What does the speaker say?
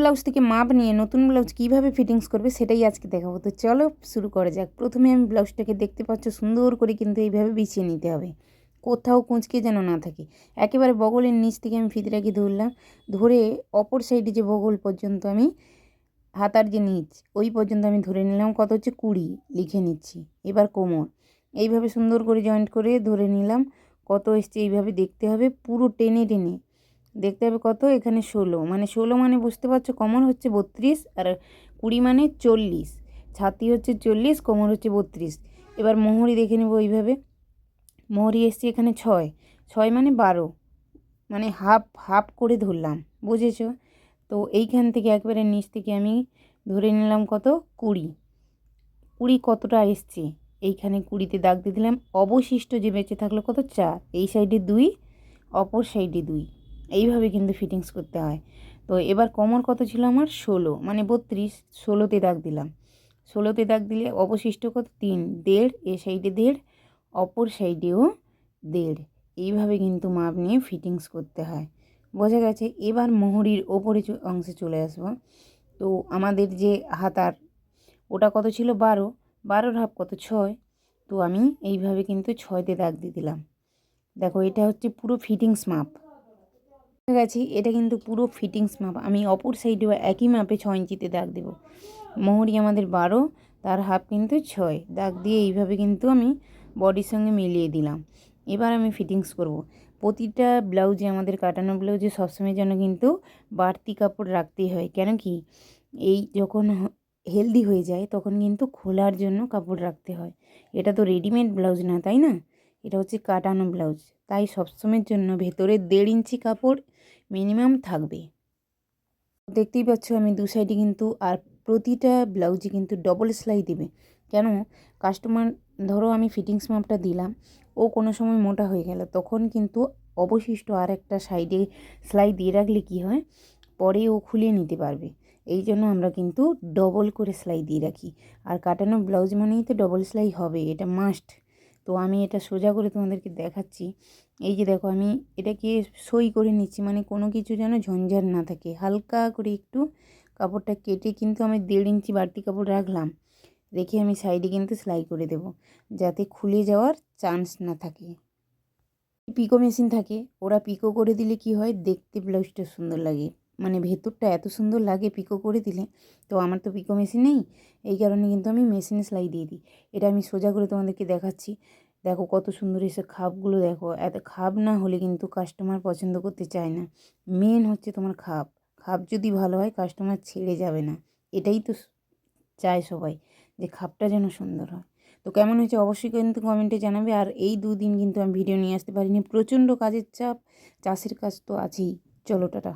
Blouse থেকে মাপ নিয়ে নতুন ব্লাউজ কীভাবে ফিটিংস করবে সেটাই আজকে দেখাবো। তো চলো শুরু করা যাক। প্রথমে আমি ব্লাউজটাকে দেখতে পাচ্ছ, সুন্দর করে কিন্তু এইভাবে বিছিয়ে নিতে হবে। কোথাও কুঁচকে যেন না থাকে। একেবারে বগলের নিচ থেকে আমি ফিতরাকে ধরলাম। ধরে অপর সাইডে যে বগল পর্যন্ত আমি হাতার যে নিচ, ওই পর্যন্ত আমি ধরে নিলাম। কত হচ্ছে কুড়ি, লিখে নিচ্ছি। এবার কোমর। এইভাবে সুন্দর করে জয়েন্ট করে ধরে নিলাম। কত এসছে এইভাবে দেখতে হবে। পুরো টেনে টেনে দেখতে হবে কত? এখানে ষোলো। মানে ষোলো মানে বুঝতে পারছ কোমর হচ্ছে বত্রিশ আর কুড়ি মানে চল্লিশ। ছাতি হচ্ছে চল্লিশ কোমর হচ্ছে বত্রিশ। এবার মোহরি দেখে নেব এইভাবে। মোহরি এসছে এখানে ছয়। ছয় মানে বারো। মানে হাফ হাফ করে ধরলাম, বুঝেছ? তো এইখান থেকে একবারে নিচ থেকে আমি ধরে নিলাম কত? কুড়ি। কুড়ি কতটা এসছে? এইখানে কুড়িতে দাগ দিয়ে দিলাম। অবশিষ্ট যে বেঁচে থাকল কত? চার। এই সাইডে দুই, অপর সাইডে দুই। এইভাবে কিন্তু ফিটিংস করতে হয়। তো এবার কোমর কত ছিল আমার? ষোলো মানে বত্রিশ, ষোলোতে দাগ দিলাম। ষোলোতে দাগ দিলে অবশিষ্ট কত? তিন, দেড়, এ সাইডে দেড়, অপর সাইডেও দেড়। এইভাবে কিন্তু মাপ নিয়ে ফিটিংস করতে হয়। বোঝা গেছে, এবার মোহরির ওপরে অংশে চলে আসব। তো আমাদের যে হাতার, ওটা কত ছিল? বারো। বারোর হাফ কত? ছয়। তো আমি এইভাবে কিন্তু ছয়তে দাগ দিয়ে দিলাম। দেখো, এটা হচ্ছে পুরো ফিটিংস মাপ। আছে? এটা কিন্তু পুরো ফিটিংস মাপ আমি অপর সাইডেও একই মাপে ছয় ইঞ্চিতে দাগ দেব। মোহরি আমাদের বারো, তার হাফ কিন্তু ছয়। দাগ দিয়ে এইভাবে কিন্তু আমি বডির সঙ্গে মিলিয়ে দিলাম। এবার আমি ফিটিংস করব। প্রতিটা ব্লাউজে আমাদের কাটানো ব্লাউজে সবসময় যেন কিন্তু বাড়তি কাপড় রাখতেই হয়। কেন কি? এই যখন হেলদি হয়ে যায়, তখন কিন্তু খোলার জন্য কাপড় রাখতে হয়। এটা তো রেডিমেড ব্লাউজ না, তাই না? এটা হচ্ছে কাটানো ব্লাউজ তাই সবসময়ের জন্য ভেতরে দেড় ইঞ্চি কাপড় মিনিমাম থাকবে। দেখতেই পাচ্ছ আমি দু সাইডে কিন্তু আর প্রতিটা ব্লাউজে কিন্তু ডবল সেলাই দেবে। কেন? কাস্টমার ধরো আমি ফিটিংস মাপটা দিলাম, ও কোনো সময় মোটা হয়ে গেল, তখন কিন্তু অবশিষ্ট আর একটা সাইডে সেলাই দিয়ে রাখলে কি হয়? পরে ও খুলিয়ে নিতে পারবে। এই জন্য আমরা কিন্তু ডবল করে সেলাই দিয়ে রাখি। আর কাটানো ব্লাউজ মানেই তো ডবল সেলাই হবে, এটা মাস্ট তো আমি এটা সোজা করে তোমাদেরকে দেখাচ্ছি। এই যে দেখো আমি এটাকে সই করে নিচ্ছি মানে কোনো কিছু যেন ঝঞ্ঝাট না থাকে। হালকা করে একটু কাপড়টা কেটে কিন্তু আমি দেড় ইঞ্চি বাড়তি কাপড় রাখলাম, রেখে আমি সাইডে কিন্তু সেলাই করে দেব, যাতে খুলে যাওয়ার চান্স না থাকে। পিকো মেশিন থাকে, ওরা পিকো করে দিলে কি হয়, দেখতে ব্লাউজটা সুন্দর লাগে। মানে ভেতরটা এত সুন্দর লাগে পিকো করে দিলে, তো আমার তো পিকো মেশিন নেই, এই কারণে কিন্তু আমি মেশিনে সেলাই দিয়ে দিই। এটা আমি সোজা করে তোমাদেরকে দেখাচ্ছি। দেখো কত সুন্দর এসে খাপগুলো দেখো। এত খাপ না হলে কিন্তু কাস্টমার পছন্দ করতে চায় না। মেন হচ্ছে তোমার খাপ। খাপ যদি ভালো হয় কাস্টমার ছেড়ে যাবে না। এটাই তো চায় সবাই, যে খাপটা যেন সুন্দর হয়। তো কেমন হয়েছে অবশ্যই কিন্তু কমেন্টে জানাবে। আর এই দুদিন কিন্তু আমি ভিডিও নিয়ে আসতে পারিনি। প্রচণ্ড কাজের চাপ, চাষের কাজ তো আছেই। চলো, টাটা।